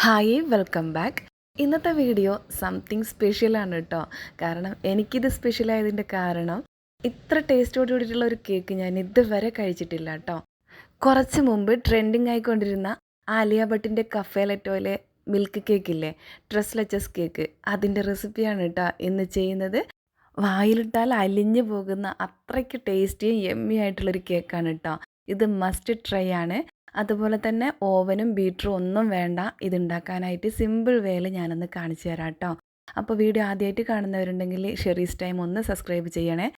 Hi welcome back ഇന്നത്തെ video something സ്പെഷ്യലാണ് കേട്ടോ കാരണം എനിക്കിത് സ്പെഷ്യലായതിന്റെ കാരണം ഇത്ര ടേസ്റ്റോട് കൂടിയിട്ടുള്ള ഒരു കേക്ക് ഞാൻ ഇതുവരെ കഴിച്ചിട്ടില്ല കേട്ടോ കുറച്ച് മുമ്പ് ട്രെൻഡിങ് ആയിക്കൊണ്ടിരുന്ന ആലിയ ഭട്ടിന്റെ കഫേലറ്റോയിലെ മിൽക്ക് കേക്ക് ഇല്ലേ? ട്രസ്ലച്ചസ് കേക്ക് അതിന്റെ റെസിപ്പിയാണ് കേട്ടോ ഇന്ന് ചെയ്യുന്നത്. വായിലിട്ടാൽ അലിഞ്ഞു പോകുന്ന അത്രയ്ക്ക് ടേസ്റ്റിയും യമ്മി ആയിട്ടുള്ളൊരു കേക്കാണ് കേട്ടോ ഇത് മസ്റ്റ് ട്രൈ ആണ്. അതുപോലെ തന്നെ ഓവനും ബീറ്ററും ഒന്നും വേണ്ട. ഇതുണ്ടാക്കാനായിട്ട് സിമ്പിൾ വേയിൽ ഞാനൊന്ന് കാണിച്ചു തരാം കേട്ടോ. അപ്പോൾ വീഡിയോ ആദ്യമായിട്ട് കാണുന്നവരുണ്ടെങ്കിൽ ഷെറീസ് ടൈം ഒന്ന് സബ്സ്ക്രൈബ് ചെയ്യണേ.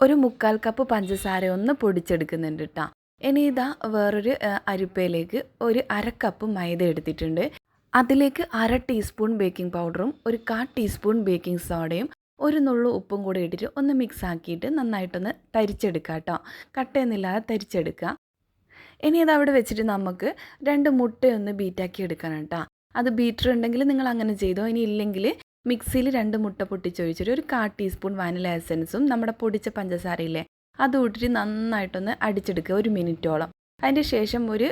ഒരു മുക്കാൽ കപ്പ് പഞ്ചസാര ഒന്ന് പൊടിച്ചെടുക്കുന്നുണ്ട് കേട്ടോ. ഇനി ഇതാ വേറൊരു അരിപ്പയിലേക്ക് ഒരു അര കപ്പ് മൈദ എടുത്തിട്ടുണ്ട്. അതിലേക്ക് അര ടീസ്പൂൺ ബേക്കിംഗ് പൗഡറും ഒരു കാ ടീസ്പൂൺ ബേക്കിംഗ് സോഡയും ഒരു നുള്ളു ഉപ്പും കൂടി ഇട്ടിട്ട് ഒന്ന് മിക്സ് ആക്കിയിട്ട് നന്നായിട്ടൊന്ന് തരിച്ചെടുക്കുക കേട്ടോ. കട്ടയൊന്നുമില്ലാതെ തരിച്ചെടുക്കുക. ഇനി അത് അവിടെ വെച്ചിട്ട് നമുക്ക് രണ്ട് മുട്ടയൊന്ന് ബീറ്റാക്കി എടുക്കണം കേട്ടോ. അത് ബീറ്റർ ഉണ്ടെങ്കിൽ നിങ്ങൾ അങ്ങനെ ചെയ്തോ. ഇനി ഇല്ലെങ്കിൽ മിക്സിയിൽ രണ്ട് മുട്ട പൊട്ടിച്ചൊഴിച്ചിട്ട് ഒരു കാ ടീസ്പൂൺ വാനില എസൻസും നമ്മുടെ പൊടിച്ച പഞ്ചസാരയില്ലേ അത് ഇട്ടിട്ട് നന്നായിട്ടൊന്ന് അടിച്ചെടുക്കുക ഒരു മിനിറ്റോളം. അതിന്റെ ശേഷം ഒരു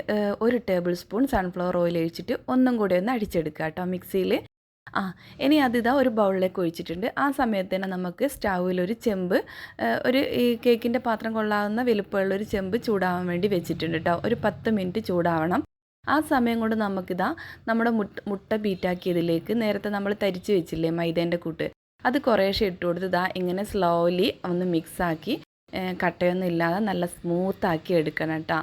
ഒരു ടേബിൾ സ്പൂൺ സൺഫ്ലവർ ഓയിൽ ഒഴിച്ചിട്ട് ഒന്നും കൂടി ഒന്ന് അടിച്ചെടുക്കുക കേട്ടോ മിക്സിയിൽ. ആ ഇനി അതിതാ ഒരു ബൗളിലേക്ക് ഒഴിച്ചിട്ടുണ്ട്. ആ സമയത്ത് തന്നെ നമുക്ക് സ്റ്റൗവിൽ ഒരു ചെമ്പ് ഒരു ഈ കേക്കിന്റെ പാത്രം കൊള്ളാവുന്ന വലുപ്പമുള്ള ഒരു ചെമ്പ് ചൂടാവാൻ വേണ്ടി വെച്ചിട്ടുണ്ട് കേട്ടോ. ഒരു പത്ത് മിനിറ്റ് ചൂടാവണം. ആ സമയം കൊണ്ട് നമുക്കിതാ നമ്മുടെ മുട്ട മുട്ട ബീറ്റാക്കിയതിലേക്ക് നേരത്തെ നമ്മൾ തരിച്ച് വെച്ചില്ലേ മൈദേന്റെ കൂട്ട്. അത് കുറേശ്ശെ ഇട്ട് കൊടുത്ത് ഇതാ ഇങ്ങനെ സ്ലോലി ഒന്ന് മിക്സാക്കി കട്ടയൊന്നും ഇല്ലാതെ നല്ല സ്മൂത്താക്കി എടുക്കണം കേട്ടോ.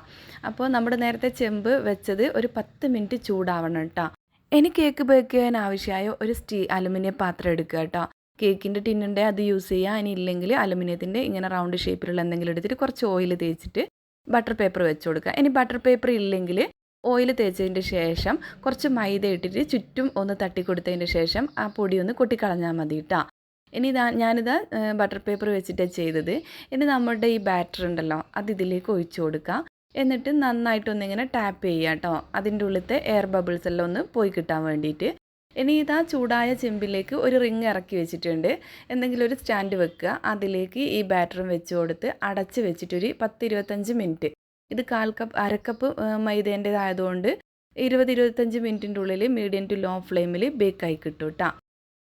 അപ്പോൾ നമ്മുടെ നേരത്തെ ചെമ്പ് വെച്ചത് ഒരു പത്ത് മിനിറ്റ് ചൂടാവണം കേട്ടോ. ഇനി കേക്ക് ബേക്ക് ചെയ്യാൻ ആവശ്യമായ ഒരു സ്റ്റീ അലുമിനിയം പാത്രം എടുക്കുക കേട്ടോ കേക്കിന്റെ ടിന്നുണ്ടെ അത് യൂസ് ചെയ്യുക ഇനി ഇല്ലെങ്കിൽ അലുമിനിയത്തിന്റെ ഇങ്ങനെ റൗണ്ട് ഷേപ്പിലുള്ള എന്തെങ്കിലും എടുത്തിട്ട് കുറച്ച് ഓയിൽ തേച്ചിട്ട് ബട്ടർ പേപ്പർ വെച്ച് കൊടുക്കുക. ഇനി ബട്ടർ പേപ്പർ ഇല്ലെങ്കിൽ ഓയിൽ തേച്ചതിന്റെ ശേഷം കുറച്ച് മൈദ ഇട്ടിട്ട് ചുറ്റും ഒന്ന് തട്ടി കൊടുത്തതിന്റെ ശേഷം ആ പൊടി ഒന്ന് കൊട്ടിക്കളഞ്ഞാൽ മതി കേട്ടോ ഇനി ഇതാ ഞാനിത് ബട്ടർ പേപ്പർ വെച്ചിട്ടാണ് ചെയ്തത്. ഇനി നമ്മുടെ ഈ ബാറ്റർ ഉണ്ടല്ലോ അത് ഇതിലേക്ക് ഒഴിച്ചു കൊടുക്കുക. എന്നിട്ട് നന്നായിട്ടൊന്നിങ്ങനെ ടാപ്പ് ചെയ്യുക കേട്ടോ അതിന്റെ ഉള്ളിലത്തെ എയർ ബബിൾസ് എല്ലാം ഒന്ന് പോയി കിട്ടാൻ വേണ്ടിയിട്ട് ഇനി ഇതാ ചൂടായ ചെമ്പിലേക്ക് ഒരു റിങ് ഇറക്കി വെച്ചിട്ടുണ്ട്. എന്തെങ്കിലും ഒരു സ്റ്റാൻഡ് വെക്കുക. അതിലേക്ക് ഈ ബാറ്ററും വെച്ച് കൊടുത്ത് അടച്ച് വെച്ചിട്ടൊരു പത്ത് ഇരുപത്തഞ്ച് മിനിറ്റ് ഇത് കാൽ കപ്പ് അരക്കപ്പ് മൈദേന്റേതായതുകൊണ്ട് ഇരുപത് ഇരുപത്തഞ്ച് മിനിറ്റിന്റെ ഉള്ളിൽ മീഡിയം ടു ലോ ഫ്ലെയിമിൽ ബേക്കായി കിട്ടും കേട്ടോ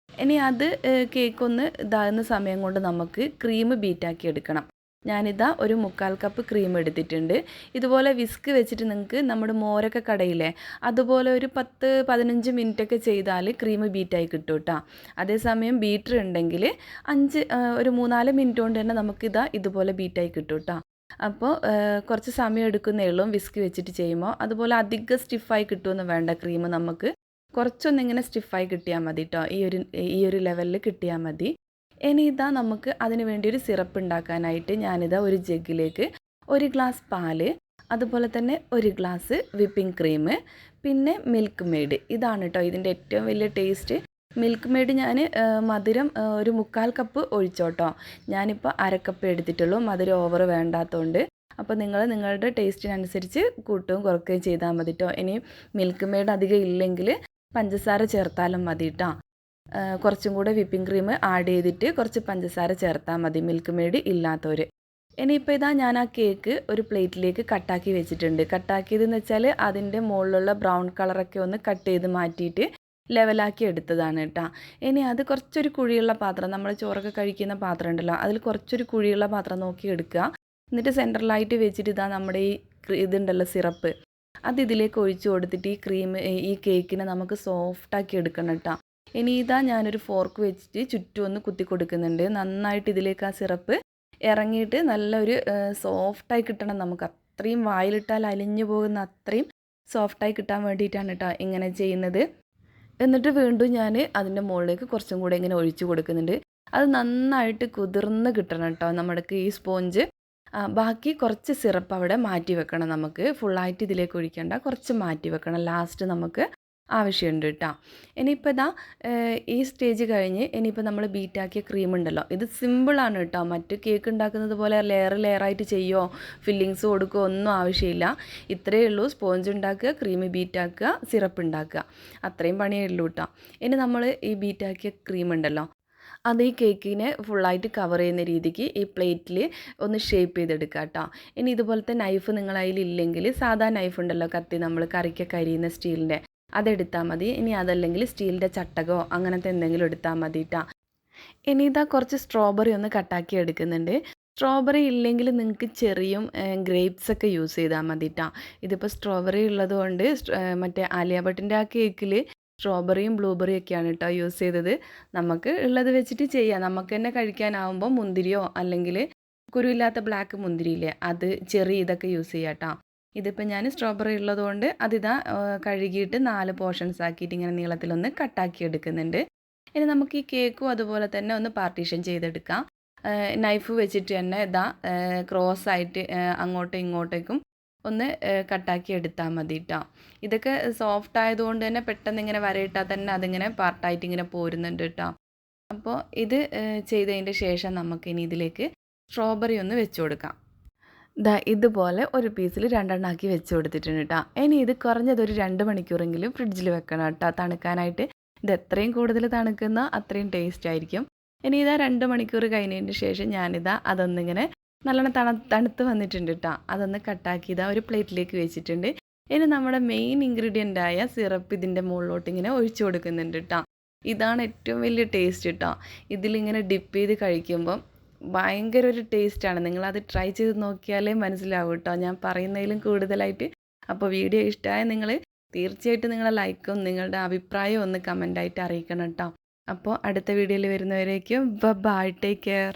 ഇനി അത് കേക്കൊന്ന് ഇതാകുന്ന സമയം കൊണ്ട് നമുക്ക് ക്രീം ബീറ്റാക്കി എടുക്കണം. ഞാനിതാ ഒരു മുക്കാൽ കപ്പ് ക്രീം എടുത്തിട്ടുണ്ട്. ഇതുപോലെ വിസ്ക് വെച്ചിട്ട് നിങ്ങൾക്ക് നമ്മുടെ മോരൊക്കെ കടയില്ലേ അതുപോലെ ഒരു പത്ത് പതിനഞ്ച് മിനിറ്റൊക്കെ ചെയ്താൽ ക്രീം ബീറ്റായി കിട്ടും കേട്ടോ അതേസമയം ബീറ്റർ ഉണ്ടെങ്കിൽ അഞ്ച് ഒരു മൂന്നാൽ മിനിറ്റ് കൊണ്ട് തന്നെ നമുക്കിതാ ഇതുപോലെ ബീറ്റായി കിട്ടും കേട്ടോ അപ്പോൾ കുറച്ച് സമയം എടുക്കുന്നേ ഉള്ളൂ വിസ്ക് വെച്ചിട്ട് ചെയ്യുമ്പോൾ അതുപോലെ അധികം സ്റ്റിഫായി കിട്ടുമെന്ന് വേണ്ട ക്രീം നമുക്ക്. കുറച്ചൊന്നിങ്ങനെ സ്റ്റിഫായി കിട്ടിയാൽ മതി കേട്ടോ ഈ ഒരു ഈ ഒരു ലെവലിൽ കിട്ടിയാൽ മതി. ഇനി ഇതാ നമുക്ക് അതിന് വേണ്ടി ഒരു സിറപ്പ് ഉണ്ടാക്കാനായിട്ട് ഞാനിതാ ഒരു ജഗ്ഗിലേക്ക് ഒരു ഗ്ലാസ് പാൽ അതുപോലെ തന്നെ ഒരു ഗ്ലാസ് വിപ്പിംഗ് ക്രീം പിന്നെ മിൽക്ക് മെയ്ഡ്. ഇതാണ് കേട്ടോ ഇതിന്റെ ഏറ്റവും വലിയ ടേസ്റ്റ്. മിൽക്ക് മെയ്ഡ് ഞാൻ മധുരം ഒരു മുക്കാൽ കപ്പ് ഒഴിച്ചോട്ടോ ഞാനിപ്പോൾ അരക്കപ്പ് എടുത്തിട്ടുള്ളൂ മധുരം ഓവർ വേണ്ടാത്തതുകൊണ്ട് അപ്പോൾ നിങ്ങൾ നിങ്ങളുടെ ടേസ്റ്റിനനുസരിച്ച് കൂട്ടുകയും കുറക്കുകയും ചെയ്താൽ മതി കേട്ടോ ഇനി മിൽക്ക് മെയ്ഡ് അധികം ഇല്ലെങ്കിൽ പഞ്ചസാര ചേർത്താലും മതി കേട്ടോ കുറച്ചും കൂടെ വിപ്പിംഗ് ക്രീം ആഡ് ചെയ്തിട്ട് കുറച്ച് പഞ്ചസാര ചേർത്താൽ മതി. മിൽക്ക് മെയ്ഡ് ഇല്ലാത്തവർ ഇനിയിപ്പോൾ ഇതാ ഞാൻ ആ കേക്ക് ഒരു പ്ലേറ്റിലേക്ക് കട്ടാക്കി വെച്ചിട്ടുണ്ട്. കട്ടാക്കിയതെന്ന് വെച്ചാൽ അതിന്റെ മുകളിലുള്ള ബ്രൗൺ കളറൊക്കെ ഒന്ന് കട്ട് ചെയ്ത് മാറ്റിയിട്ട് ലെവലാക്കി എടുത്തതാണ് കേട്ടോ. ഇനി അത് കുറച്ചൊരു കുഴിയുള്ള പാത്രം നമ്മൾ ചോറൊക്കെ കഴിക്കുന്ന പാത്രം ഉണ്ടല്ലോ അതിൽ കുറച്ചൊരു കുഴിയുള്ള പാത്രം നോക്കി എടുക്കുക. എന്നിട്ട് സെന്ററിലായിട്ട് വെച്ചിട്ട് ഇതാ നമ്മുടെ ഈ ഇതുണ്ടല്ലോ സിറപ്പ്. അത് ഇതിലേക്ക് ഒഴിച്ചു കൊടുത്തിട്ട് ഈ ക്രീം ഈ കേക്കിനെ നമുക്ക് സോഫ്റ്റാക്കി എടുക്കണം കേട്ടോ. ഇനി ഇതാ ഞാനൊരു ഫോർക്ക് വെച്ചിട്ട് ചുറ്റും ഒന്ന് കുത്തി കൊടുക്കുന്നുണ്ട്. നന്നായിട്ട് ഇതിലേക്ക് ആ സിറപ്പ് ഇറങ്ങിയിട്ട് നല്ലൊരു സോഫ്റ്റായി കിട്ടണം നമുക്ക്. അത്രയും വായിലിട്ടാൽ അലിഞ്ഞു പോകുന്ന അത്രയും സോഫ്റ്റായി കിട്ടാൻ വേണ്ടിയിട്ടാണ് കേട്ടോ ഇങ്ങനെ ചെയ്യുന്നത്. എന്നിട്ട് വീണ്ടും ഞാൻ അതിന്റെ മുകളിലേക്ക് കുറച്ചും കൂടെ ഇങ്ങനെ ഒഴിച്ചു കൊടുക്കുന്നുണ്ട്. അത് നന്നായിട്ട് കുതിർന്ന് കിട്ടണം കേട്ടോ നമ്മുടെ ഈ സ്പോഞ്ച്. ബാക്കി കുറച്ച് സിറപ്പ് അവിടെ മാറ്റി വെക്കണം നമുക്ക്. ഫുള്ളായിട്ട് ഇതിലേക്ക് ഒഴിക്കേണ്ട കുറച്ച് മാറ്റി വെക്കണം ലാസ്റ്റ് നമുക്ക്. ആവശ്യമുണ്ട് കേട്ടോ ഇനിയിപ്പോൾ ഇതാ ഈ സ്റ്റേജ് കഴിഞ്ഞ് ഇനിയിപ്പോൾ നമ്മൾ ബീറ്റാക്കിയ ക്രീം ഉണ്ടല്ലോ. ഇത് സിമ്പിളാണ് കേട്ടോ മറ്റ് കേക്ക് ഉണ്ടാക്കുന്നത് പോലെ ലെയർ ലെയറായിട്ട് ചെയ്യുമോ ഫില്ലിങ്സ് കൊടുക്കുകയോ ഒന്നും ആവശ്യമില്ല. ഇത്രയേ ഉള്ളൂ. സ്പോഞ്ച് ഉണ്ടാക്കുക ക്രീം ബീറ്റാക്കുക സിറപ്പ് ഉണ്ടാക്കുക. അത്രയും പണിയേ ഉള്ളൂ കേട്ടോ ഇനി നമ്മൾ ഈ ബീറ്റാക്കിയ ക്രീം ഉണ്ടല്ലോ അത് ഈ കേക്കിനെ ഫുള്ളായിട്ട് കവർ ചെയ്യുന്ന രീതിക്ക് ഈ പ്ലേറ്റിൽ ഒന്ന് ഷേപ്പ് ചെയ്തെടുക്കുക കേട്ടോ ഇനി ഇതുപോലത്തെ നൈഫ് നിങ്ങളതിൽ ഇല്ലെങ്കിൽ സാധാ നൈഫ് ഉണ്ടല്ലോ കത്തി നമ്മൾ കറിക്കൊക്കെ അരിയുന്ന സ്റ്റീലിന്റെ അതെടുത്താൽ മതി. ഇനി അതല്ലെങ്കിൽ സ്റ്റീലിന്റെ ചട്ടകോ അങ്ങനത്തെ എന്തെങ്കിലും എടുത്താൽ മതി കേട്ടോ ഇനി ഇതാ കുറച്ച് സ്ട്രോബെറി ഒന്ന് കട്ടാക്കി എടുക്കുന്നുണ്ട്. സ്ട്രോബെറി ഇല്ലെങ്കിൽ നിങ്ങൾക്ക് ചെറിയും ഗ്രേപ്സ് ഒക്കെ യൂസ് ചെയ്താൽ മതി കേട്ടോ ഇതിപ്പോൾ സ്ട്രോബെറി ഉള്ളത് കൊണ്ട് സ്റ്റ്- ഏ, മറ്റേ ആലിയ ഭട്ടിന്റെ ആ കേക്കിൽ സ്ട്രോബെറിയും ബ്ലൂബെറിയും ഒക്കെയാണ് കേട്ടോ യൂസ് ചെയ്തത്. നമുക്ക് ഉള്ളത് വെച്ചിട്ട് ചെയ്യാം. നമുക്ക് തന്നെ കഴിക്കാനാവുമ്പോൾ മുന്തിരിയോ അല്ലെങ്കിൽ കുരുവില്ലാത്ത ബ്ലാക്ക് മുന്തിരിയില്ലേ അത് ചെറി ഇതൊക്കെ യൂസ് ചെയ്യാം കേട്ടോ ഇതിപ്പോൾ ഞാൻ സ്ട്രോബെറി ഉള്ളതുകൊണ്ട് അതിതാ കഴുകിയിട്ട് നാല് പോർഷൻസ് ആക്കിയിട്ട് ഇങ്ങനെ നീളത്തിലൊന്ന് കട്ടാക്കി എടുക്കുന്നുണ്ട്. ഇനി നമുക്ക് ഈ കേക്കും അതുപോലെ തന്നെ ഒന്ന് പാർട്ടീഷൻ ചെയ്തെടുക്കാം. നൈഫ് വെച്ചിട്ട് തന്നെ ഇതാ ക്രോസ് ആയിട്ട് അങ്ങോട്ടും ഇങ്ങോട്ടേക്കും ഒന്ന് കട്ടാക്കി എടുത്താൽ മതി കേട്ടോ ഇതൊക്കെ സോഫ്റ്റ് ആയതുകൊണ്ട് തന്നെ പെട്ടെന്ന് ഇങ്ങനെ വരയിട്ടാൽ തന്നെ അതിങ്ങനെ പാർട്ടായിട്ട് ഇങ്ങനെ പോരുന്നുണ്ട് കേട്ടോ അപ്പോൾ ഇത് ചെയ്തതിന്റെ ശേഷം നമുക്കിനി ഇതിലേക്ക് സ്ട്രോബെറി ഒന്ന് വെച്ച് കൊടുക്കാം. ദാ ഇതുപോലെ ഒരു പീസിൽ രണ്ടെണ്ണാക്കി വെച്ച് കൊടുത്തിട്ടുണ്ട് കേട്ടോ ഇനി ഇത് കുറഞ്ഞത് ഒരു രണ്ട് മണിക്കൂറെങ്കിലും ഫ്രിഡ്ജിൽ വെക്കണം കേട്ടോ തണുക്കാനായിട്ട് ഇത് എത്രയും കൂടുതൽ തണുക്കുന്ന അത്രയും ടേസ്റ്റ് ആയിരിക്കും. ഇനി ഇതാ രണ്ട് മണിക്കൂർ കഴിഞ്ഞതിന് ശേഷം ഞാനിതാ അതൊന്നിങ്ങനെ നല്ലോണം തണു തണുത്ത് വന്നിട്ടുണ്ട് കേട്ടോ അതൊന്ന് കട്ടാക്കി ഇതാ ഒരു പ്ലേറ്റിലേക്ക് വെച്ചിട്ടുണ്ട്. ഇനി നമ്മുടെ മെയിൻ ഇൻഗ്രീഡിയന്റ് ആയ സിറപ്പ് ഇതിന്റെ മുകളിലോട്ട് ഇങ്ങനെ ഒഴിച്ചു കൊടുക്കുന്നുണ്ട് കേട്ടോ ഇതാണ് ഏറ്റവും വലിയ ടേസ്റ്റ് കേട്ടോ ഇതിലിങ്ങനെ ഡിപ്പ് ചെയ്ത് കഴിക്കുമ്പം ഭയങ്കര ഒരു ടേസ്റ്റാണ്. നിങ്ങളത് ട്രൈ ചെയ്ത് നോക്കിയാലേ മനസ്സിലാവും കേട്ടോ ഞാൻ പറയുന്നതിലും കൂടുതലായിട്ട്. അപ്പോൾ വീഡിയോ ഇഷ്ടമായ നിങ്ങൾ തീർച്ചയായിട്ടും നിങ്ങളെ ലൈക്കും നിങ്ങളുടെ അഭിപ്രായവും ഒന്ന് കമന്റായിട്ട് അറിയിക്കണം കേട്ടോ അപ്പോൾ അടുത്ത വീഡിയോയിൽ വരുന്നവരേക്കും ബൈ ടേക്ക് കെയർ.